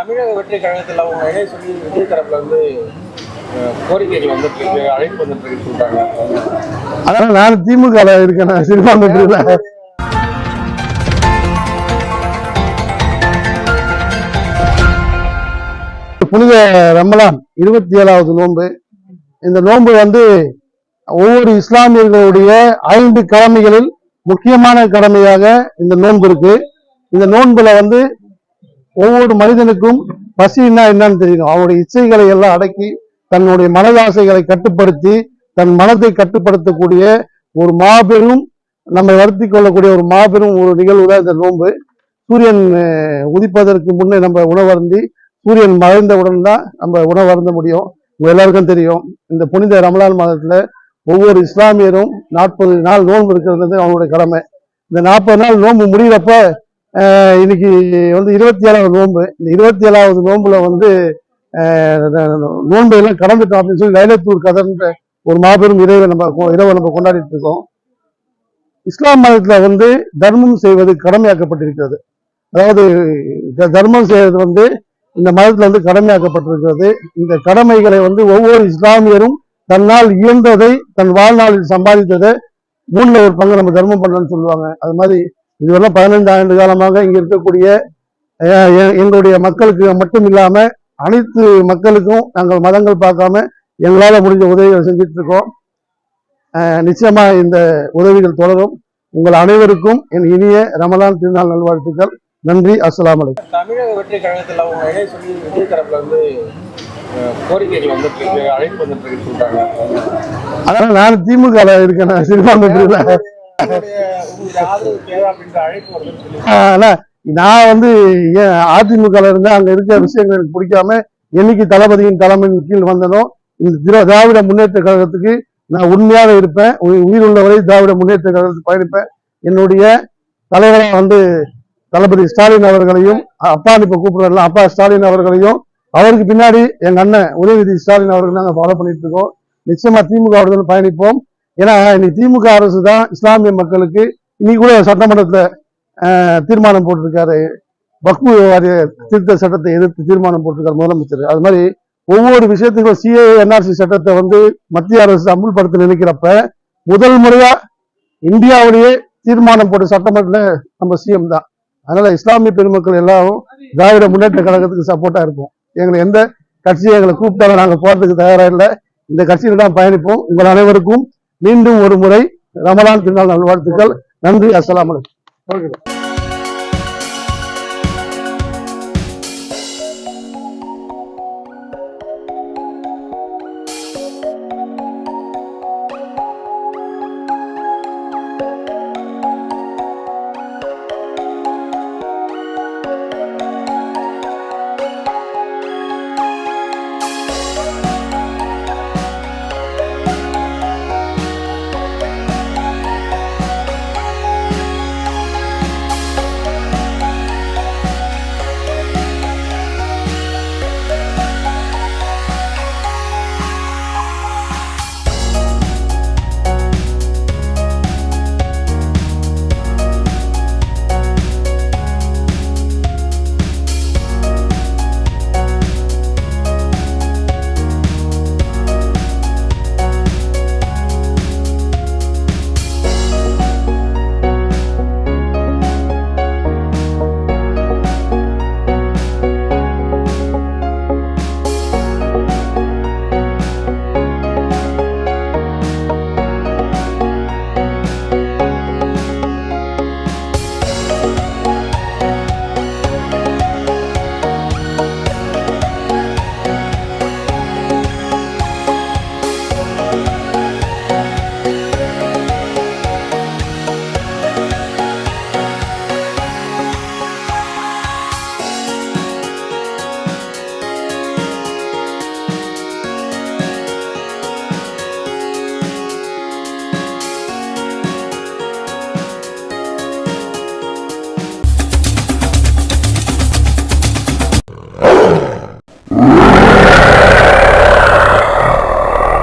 தமிழக வெற்றி கழகத்தில் அவங்க இணை சொல்லி விஜய் தரப்புல வந்து கோரிக்கைகள் வந்துட்டு இருக்கு அழைப்பு வந்துட்டு இருக்கு சொல்றாங்க நான் திமுக இருக்கேன் நான் புனித ரமலான் இருபத்தி ஏழாவது நோன்பு. இந்த நோன்பு வந்து ஒவ்வொரு இஸ்லாமியர்களுடைய ஐந்து கடமைகளில் முக்கியமான கடமையாக இந்த நோன்பு இருக்கு. இந்த நோன்புல வந்து ஒவ்வொரு மனிதனுக்கும் பசின்னா என்னன்னு தெரியணும் அவருடைய இச்சைகளை எல்லாம் அடக்கி தன்னுடைய மனதாசைகளை கட்டுப்படுத்தி தன் மனத்தை கட்டுப்படுத்தக்கூடிய ஒரு மாபெரும் நம்மை வருத்தி கொள்ளக்கூடிய ஒரு மாபெரும் ஒரு நிகழ்வு தான் இந்த நோன்பு. சூரியன் உதிப்பதற்கு முன்னே நம்ம உணவருந்தி சூரியன் மறைந்தவுடன் தான் நம்ம உணவருந்த முடியும். உங்க எல்லாருக்கும் தெரியும். இந்த புனித ரமலான் மாதத்துல ஒவ்வொரு இஸ்லாமியரும் நாற்பது நாள் நோன்பு இருக்கிறது அவங்களுடைய கடமை. இந்த நாற்பது நாள் நோன்பு முடிகிறப்ப இன்னைக்கு வந்து இருபத்தி ஏழாவது நோன்பு. இந்த இருபத்தி ஏழாவது நோன்புல வந்து நோன்பு எல்லாம் கடந்துட்டோம் அப்படின்னு சொல்லி லைலத்தூர் கதர்ன்ற ஒரு மாபெரும் இறைவை நம்ம கொ- இரவை நம்ம கொண்டாடிட்டு இருக்கோம். இஸ்லாம் மதத்துல வந்து தர்மம் செய்வது கடமையாக்கப்பட்டிருக்கிறது. அதாவது தர்மம் செய்வது வந்து இந்த மதத்துல வந்து கடமையாக்கப்பட்டிருக்கிறது. இந்த கடமைகளை வந்து ஒவ்வொரு இஸ்லாமியரும் தன்னால் இயன்றதை தன் வாழ்நாளில் சம்பாதித்ததை மூணுல ஒரு பங்கு நம்ம தர்மம் பண்ணணும்னு சொல்லுவாங்க. அது மாதிரி இதுவெல்லாம் பதினைந்து ஆண்டு காலமாக இங்க இருக்கக்கூடிய எங்களுடைய மக்களுக்கு மட்டும் இல்லாம அனைத்து மக்களுக்கும் நாங்கள் மதங்கள் பார்க்காம எங்களால முடிஞ்ச உதவிகளை செஞ்சுட்டு இருக்கோம் அஹ், நிச்சயமா இந்த உதவிகள் தொடரும். உங்கள் அனைவருக்கும் என் இனிய ரமலான் திருநாள் நல்வாழ்த்துக்கள். நன்றி. அஸ்ஸலாமு அலைக்கும். தமிழக வெற்றி கழகத்தில் அவங்க இணை சொல்லி விஜய் தரப்புல வந்து அஹ், கோரிக்கைகள் வந்துட்டு இருக்கு அழைப்பு வந்துட்டு இருக்கு சொல்றாங்க. அதனால நான் திமுக இருக்கேன் சிறுபான்மை ஆனா நான் வந்து ஏன் அதிமுக இருந்தேன் அங்க இருக்கிற விஷயங்கள் எனக்கு பிடிக்காம என்னைக்கு தளபதியின் தலைமையின் கீழ் வந்தனோ இந்த திராவிட முன்னேற்ற கழகத்துக்கு நான் உண்மையாக இருப்பேன். உயிர் உள்ளவரை திராவிட முன்னேற்ற கழகத்துக்கு பயணிப்பேன். என்னுடைய தலைவராக வந்து தளபதி ஸ்டாலின் அவர்களையும் அப்பா இப்ப கூப்பிடுறாருல அப்பா ஸ்டாலின் அவர்களையும் அவருக்கு பின்னாடி எங்க அண்ணன் உதயநிதி ஸ்டாலின் அவர்கள் நாங்கள் ஃபாலோ பண்ணிட்டு இருக்கோம். நிச்சயமா திமுக அவர்கள் பயணிப்போம். ஏன்னா இன்னைக்கு திமுக அரசு தான் இஸ்லாமிய மக்களுக்கு இன்னைக்கு கூட சட்டமன்றத்தில் தீர்மானம் போட்டிருக்காரு. வக்பு வாரிய திருத்த சட்டத்தை எதிர்த்து தீர்மானம் போட்டிருக்காரு முதலமைச்சர். அது மாதிரி ஒவ்வொரு விஷயத்துக்கும் சிஏ என்ஆர்சி சட்டத்தை வந்து மத்திய அரசு அமுல்படுத்த நினைக்கிறப்ப முதல் முறையா இந்தியாவிலேயே தீர்மானம் போட்ட சட்டமன்றத்தில் நம்ம சிஎம் தான். அதனால இஸ்லாமிய பெருமக்கள் எல்லாரும் திராவிட முன்னேற்ற கழகத்துக்கு சப்போர்ட்டா இருப்போம். எங்களை எந்த கட்சியை எங்களை கூப்பிட்டாலும் நாங்கள் போறதுக்கு தயாரா இல்லை. இந்த கட்சியில தான் பயணிப்போம். உங்கள் அனைவருக்கும் மீண்டும் ஒரு முறை ரமலான் திருநாள் நல்வாழ்த்துக்கள். நன்றி. அஸ்லாம் அலைக்கும்.